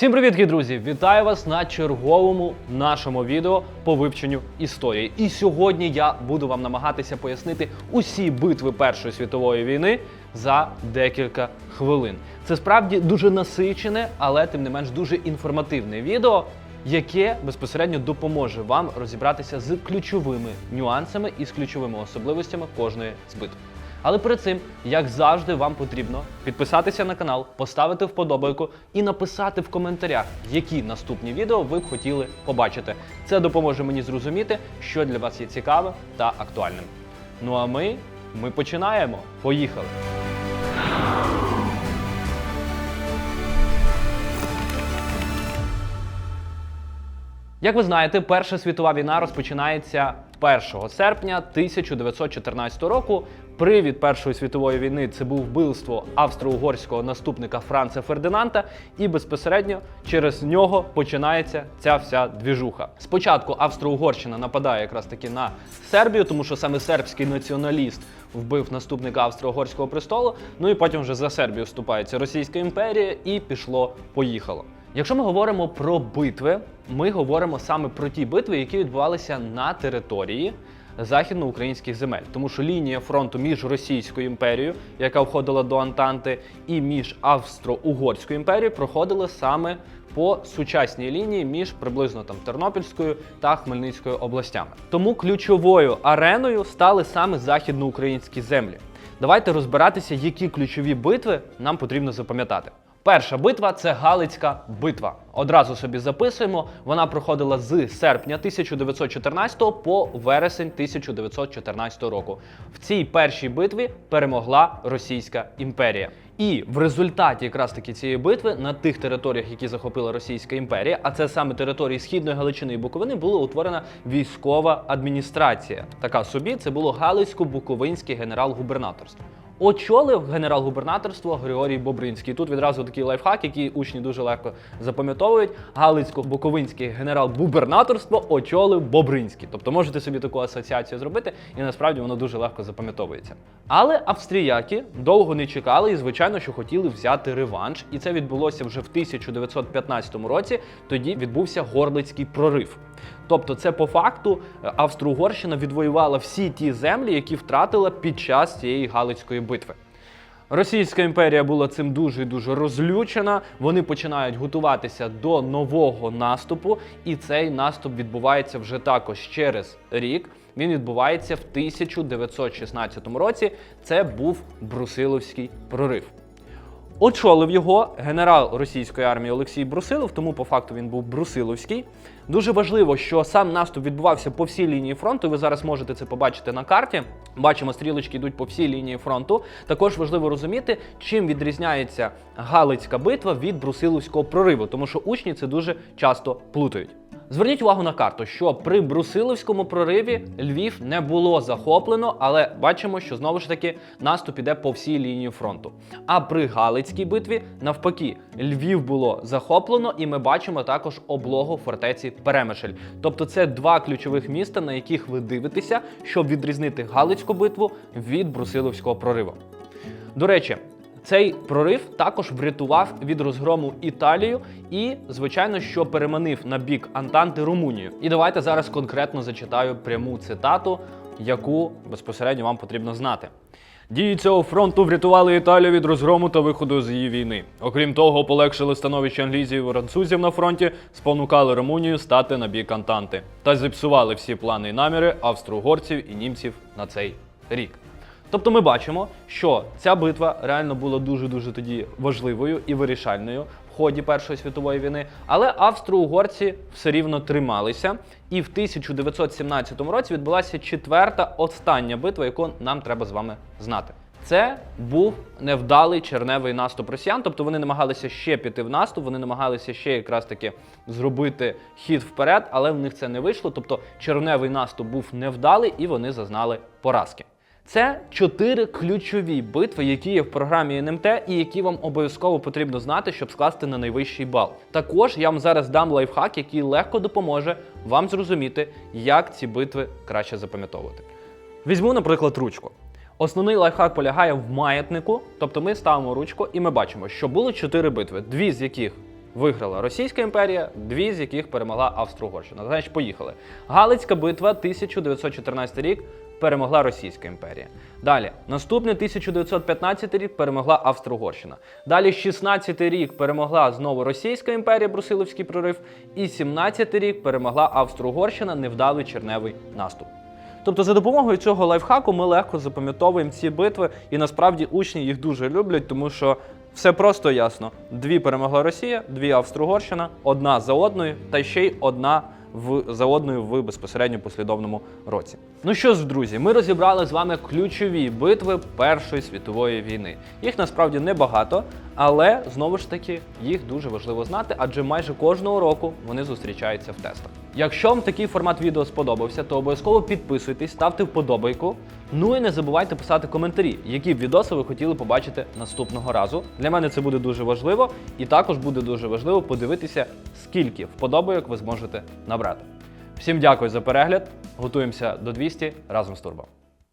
Всім привіт, друзі! Вітаю вас на черговому нашому відео по вивченню історії. І сьогодні я буду вам намагатися пояснити усі битви Першої світової війни за декілька хвилин. Це справді дуже насичене, але тим не менш дуже інформативне відео, яке безпосередньо допоможе вам розібратися з ключовими нюансами і з ключовими особливостями кожної з битв. Але перед цим, як завжди, вам потрібно підписатися на канал, поставити вподобайку і написати в коментарях, які наступні відео ви б хотіли побачити. Це допоможе мені зрозуміти, що для вас є цікавим та актуальним. Ну а ми, ми починаємо. Поїхали! Як ви знаєте, Перша світова війна розпочинається 1 серпня 1914 року. Привід Першої світової війни це був вбивство австро-угорського наступника Франца Фердинанда, і безпосередньо через нього починається ця вся двіжуха. Спочатку Австро-Угорщина нападає якраз таки на Сербію, тому що саме сербський націоналіст вбив наступника австро-угорського престолу. Ну і потім вже за Сербію вступається Російська імперія, і пішло-поїхало. Якщо ми говоримо про битви, ми говоримо саме про ті битви, які відбувалися на території західноукраїнських земель, тому що лінія фронту між Російською імперією, яка входила до Антанти, і між Австро-Угорською імперією проходила саме по сучасній лінії між приблизно там Тернопільською та Хмельницькою областями. Тому ключовою ареною стали саме західноукраїнські землі. Давайте розбиратися, які ключові битви нам потрібно запам'ятати. Перша битва це Галицька битва. Одразу собі записуємо. Вона проходила з серпня 1914 по вересень 1914 року. В цій першій битві перемогла Російська імперія. І в результаті якраз таки цієї битви на тих територіях, які захопила Російська імперія, а це саме території Східної Галичини і Буковини, була утворена військова адміністрація. Така собі це було Галицько-Буковинське генерал-губернаторство. Очолив генерал-губернаторство Григорій Бобринський. Тут відразу такий лайфхак, який учні дуже легко запам'ятовують. Галицько-Буковинське генерал-губернаторство очолив Бобринський. Тобто можете собі таку асоціацію зробити, і насправді воно дуже легко запам'ятовується. Але австріяки довго не чекали і, звичайно, що хотіли взяти реванш. І це відбулося вже в 1915 році. Тоді відбувся Горлицький прорив. Тобто, це по факту е, Австро-Угорщина відвоювала всі ті землі, які втратила під час цієї Галицької битви. Російська імперія була цим дуже дуже розлючена. Вони починають готуватися до нового наступу, і цей наступ відбувається вже також через рік. Він відбувається в 1916 році. Це був Брусиловський прорив. Очолив його генерал російської армії Олексій Брусилов, тому по факту він був Брусиловський. Дуже важливо, що сам наступ відбувався по всій лінії фронту. Ви зараз можете це побачити на карті. Бачимо, стрілочки йдуть по всій лінії фронту. Також важливо розуміти, чим відрізняється Галицька битва від Брусиловського прориву, тому що учні це дуже часто плутають. Зверніть увагу на карту, що при Брусиловському прориві Львів не було захоплено, але бачимо, що знову ж таки наступ іде по всій лінії фронту. А при Галицькій битві, навпаки, Львів було захоплено, і ми бачимо також облогу фортеці Перемишль. Тобто це два ключових міста, на яких ви дивитеся, щоб відрізнити Галицьку битву від Брусиловського прориву. До речі, цей прорив також врятував від розгрому Італію і, звичайно, що переманив на бік Антанти Румунію. І давайте зараз конкретно зачитаю пряму цитату, яку безпосередньо вам потрібно знати. Дії цього фронту врятували Італію від розгрому та виходу з її війни. Окрім того, полегшили становище англійців і французів на фронті, спонукали Румунію стати на бік Антанти та зіпсували всі плани і наміри австро-угорців і німців на цей рік. Тобто ми бачимо, що ця битва реально була дуже-дуже тоді важливою і вирішальною в ході Першої світової війни, але австро-угорці все рівно трималися. І в 1917 році відбулася четверта остання битва, яку нам треба з вами знати. Це був невдалий черневий наступ росіян, тобто вони намагалися ще піти в наступ, вони намагалися ще якраз таки зробити хід вперед, але в них це не вийшло. Тобто черневий наступ був невдалий і вони зазнали поразки. Це чотири ключові битви, які є в програмі НМТ, і які вам обов'язково потрібно знати, щоб скласти на найвищий бал. Також я вам зараз дам лайфхак, який легко допоможе вам зрозуміти, як ці битви краще запам'ятовувати. Візьму, наприклад, ручку. Основний лайфхак полягає в маятнику, тобто ми ставимо ручку і ми бачимо, що було чотири битви, дві з яких виграла Російська імперія, дві з яких перемогла Австро-Угорщина. Значить, поїхали. Галицька битва 1914 рік перемогла Російська імперія. Далі, наступний 1915 рік перемогла Австро-Угорщина. Далі 16 рік перемогла знову Російська імперія, Брусиловський прорив, і 17 й рік перемогла Австро-Угорщина, невдалий черневий наступ. Тобто, за допомогою цього лайфхаку ми легко запам'ятовуємо ці битви, і насправді учні їх дуже люблять, тому що все просто ясно: дві перемогла Росія, дві Австро-Угорщина, одна за одною, та ще й одна в за одною в безпосередньо послідовному році. Ну що ж, друзі, ми розібрали з вами ключові битви Першої світової війни. Їх насправді небагато, але знову ж таки їх дуже важливо знати, адже майже кожного року вони зустрічаються в тестах. Якщо вам такий формат відео сподобався, то обов'язково підписуйтесь, ставте вподобайку. Ну і не забувайте писати коментарі, які б відоси ви хотіли побачити наступного разу. Для мене це буде дуже важливо, і також буде дуже важливо подивитися, скільки вподобайок ви зможете набрати. Всім дякую за перегляд. Готуємося до 200 разом з Турбо.